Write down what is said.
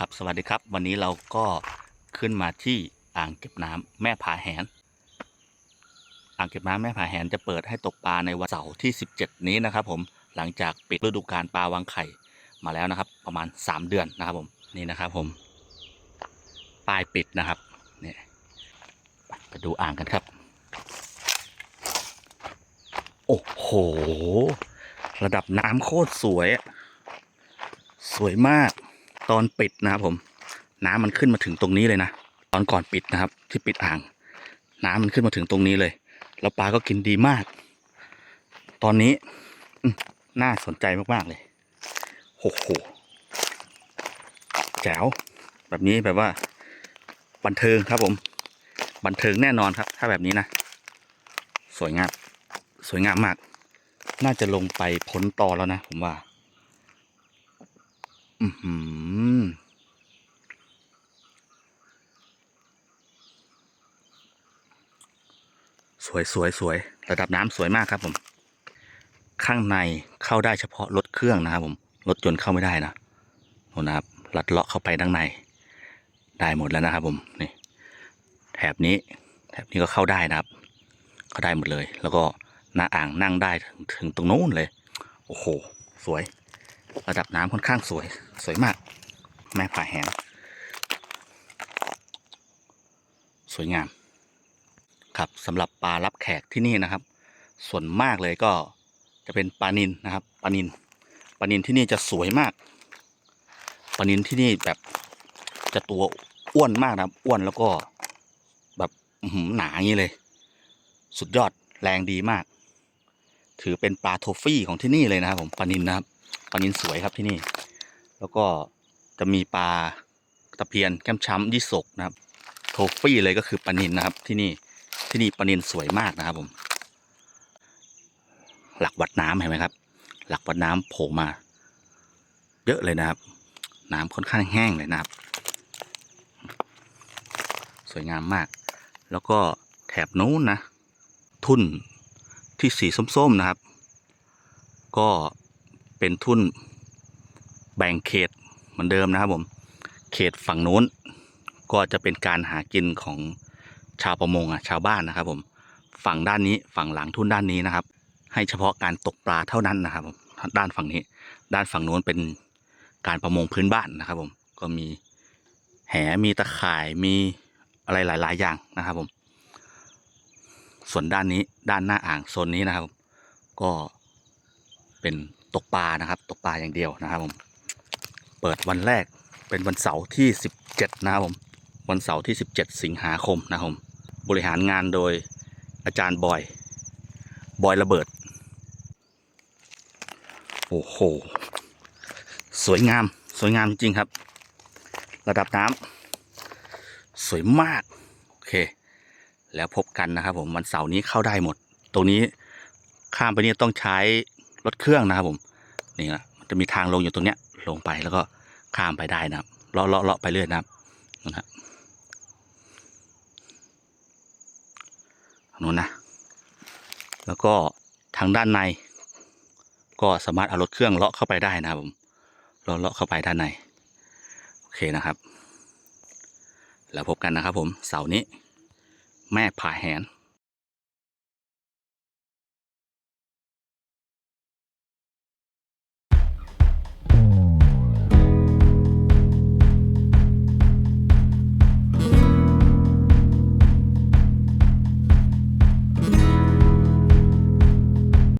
ครับสวัสดีครับ วันนี้เราก็ขึ้นมาที่อ่างเก็บน้ำแม่ผาแหน อ่างเก็บน้ำแม่ผาแหนจะเปิดให้ตกปลาในวันเสาร์ที่ 17 นี้นะครับ ผมหลังจากปิดฤดูกาลปลาวางไข่มาแล้วนะครับ ประมาณ 3 เดือนนะครับผมนี่นะครับผมป้ายปิดนะครับเนี่ยไปดูอ่างกันครับ โอ้โห ระดับน้ำโคตรสวยอะสวยมาก ตอนปิดนะครับผม น้ำมันขึ้นมาถึงตรงนี้เลยนะตอนก่อนปิดนะครับ ที่ปิดอ่าง น้ำมันขึ้นมาถึงตรงนี้เลย แล้วปลาก็กินดีมาก ตอนนี้น่าสนใจมากๆเลยโอ้โหแจ๋วแบบนี้แบบว่า บันเทิงครับผม บันเทิงแน่นอนครับ ถ้าแบบนี้นะ สวยงามสวยงามมาก น่าจะลงไปพ้นตอแล้วนะ ผมว่า อือ สวยสวยสวย ระดับน้ำสวยมากครับผม ข้างในเข้าได้เฉพาะรถเครื่องนะครับผม รถยนต์เข้าไม่ได้นะโน่นะครับ ลัดเลาะเข้าไปด้านใน ได้หมดแล้วนะครับผมนี่แถบนี้แถบนี้ก็เข้าได้นะครับ เข้าได้หมดเลย แล้วก็หน้าอ่างนั่งได้ถึงถึงตรงโน้นเลย โอ้โห สวย ระดับน้ำค่อนข้างสวย สวยมาก แม่ผาแหงสวยงาม ครับสำหรับปลารับแขกที่นี่นะครับ ส่วนมากเลยก็จะเป็นปลานินนะครับปลานินปลานินที่นี่จะสวยมากปลานินที่นี่แบบจะตัวอ้วนมากนะครับ อ้วนแล้วก็แบบหหนาอย่างนี้เลย สุดยอดแรงดีมาก ถือเป็นปลาโทฟี่ของที่นี่เลยนะครับ ผมปลานินนะครับปลานินสวยครับที่นี่ แล้วก็ จะมีปลาตะเพียนแก้มช้ำยี่สกนะครับ โทฟี่เลยก็คือปลานินนะครับ ที่นี่ที่นี่ปลานินสวยมากนะครับผม หลักวัดน้ำเห็นไหมครับ หลักวัดน้ำโผล่มา เยอะเลยนะครับ น้ำค่อนข้างแห้งเลยนะครับ สวยงามมาก แล้วก็แถบนู้นนะ ทุ่นที่สีส้มๆนะครับ ก็เป็นทุ่นแบ่งเขต เหมือนเดิมนะครับผม เขตฝั่งนู้น ก็จะเป็นการหากินของชาวประมงอะชาวบ้านนะครับ ผม ฝั่งด้านนี้ฝั่งหลังทุ่นด้านนี้นะครับ ให้เฉพาะการตกปลาเท่านั้นนะครับผมด้านฝั่งนี้ ด้านฝั่งโน้นเป็นการประมงพื้นบ้านนะครับ ผม ก็มีแหมีตะข่ายมีอะไรหลาย ๆ อย่างนะครับผม ส่วนด้านนี้ด้านหน้าอ่างโซนนี้นะครับ ก็เป็นตกปลานะครับ ตกปลาอย่างเดียวนะครับผม เปิดวันแรกเป็นวันเสาร์ที่ 17 นะครับผม วันเสาร์ที่ 17 สิงหาคมนะครับผมบริหารงานโดยอาจารย์บอย บอยระเบิด โอ้โห สวยงาม สวยงามจริงครับ ระดับน้ำสวยมาก โอเค แล้วพบกันนะครับผมวันเสาร์นี้เข้าได้หมด ตรงนี้ข้ามไปนี่ต้องใช้รถเครื่องนะครับผม นี่นะมันจะมีทางลงอยู่ตรงเนี้ย ลงไปแล้วก็ข้ามไปได้นะครับเลาะเลาะเลาะไปเรื่อยนะครับนั่นฮะนู้นนะ แล้วก็ทางด้านใน ก็สามารถเอารถเครื่องเลาะเข้าไปได้นะครับผมเลาะเลาะเข้าไปด้านใน โอเคนะครับ แล้วพบกันนะครับผมเสาร์นี้ แม่ผาแหน